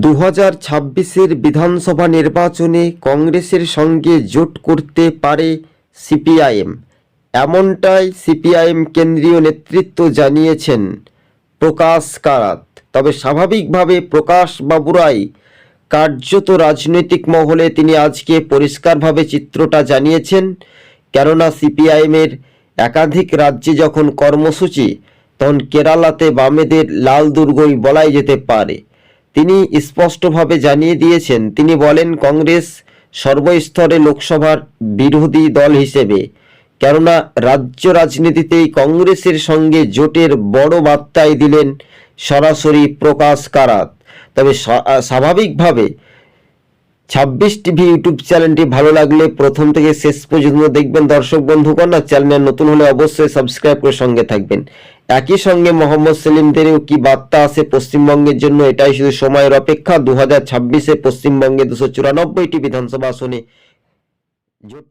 দু হাজার ছাব্বিশের বিধানসভা নির্বাচনে কংগ্রেসের সঙ্গে জোট করতে পারে সিপিআইএম। এমনটাই সিপিআইএম কেন্দ্রীয় নেতৃত্ব জানিয়েছেন প্রকাশ কারাত। তবে স্বাভাবিকভাবে প্রকাশ বাবুরাই কার্যত রাজনৈতিক মহলে তিনি আজকে পরিষ্কারভাবে চিত্রটা জানিয়েছেন, কেননা সিপিআইএমের একাধিক রাজ্যে যখন কর্মসূচি, তখন কেরালাতে বামেদের লাল দুর্গই বলাই যেতে পারে। তিনি স্পষ্টভাবে জানিয়ে দিয়েছেন, তিনি বলেন, কংগ্রেস সর্বস্তরে লোকসভার বিরোধী দল হিসেবে। কেননা, রাজ্য রাজনীতিতেই কংগ্রেসের সঙ্গে জোটের বড় বার্তাই দিলেন সরাসরি প্রকাশ কারাত। তবে স্বাভাবিকভাবে ছাব্বিশ টিভি ইউটিউব চ্যানেলটি ভালো লাগলে প্রথম থেকে শেষ পর্যন্ত দেখবেন। দর্শক বন্ধুগণ আর চ্যানেলে নতুন হলে অবশ্যই সাবস্ক্রাইব করে সঙ্গে থাকবেন। একই সঙ্গে মোহাম্মদ সেলিমদেরও কি বার্তা আছে পশ্চিমবঙ্গের জন্য? এটাই শুধু সময়ের অপেক্ষা। দু হাজার ছাব্বিশে পশ্চিমবঙ্গে দুশো চুরানব্বইটি বিধানসভা আসনে জোট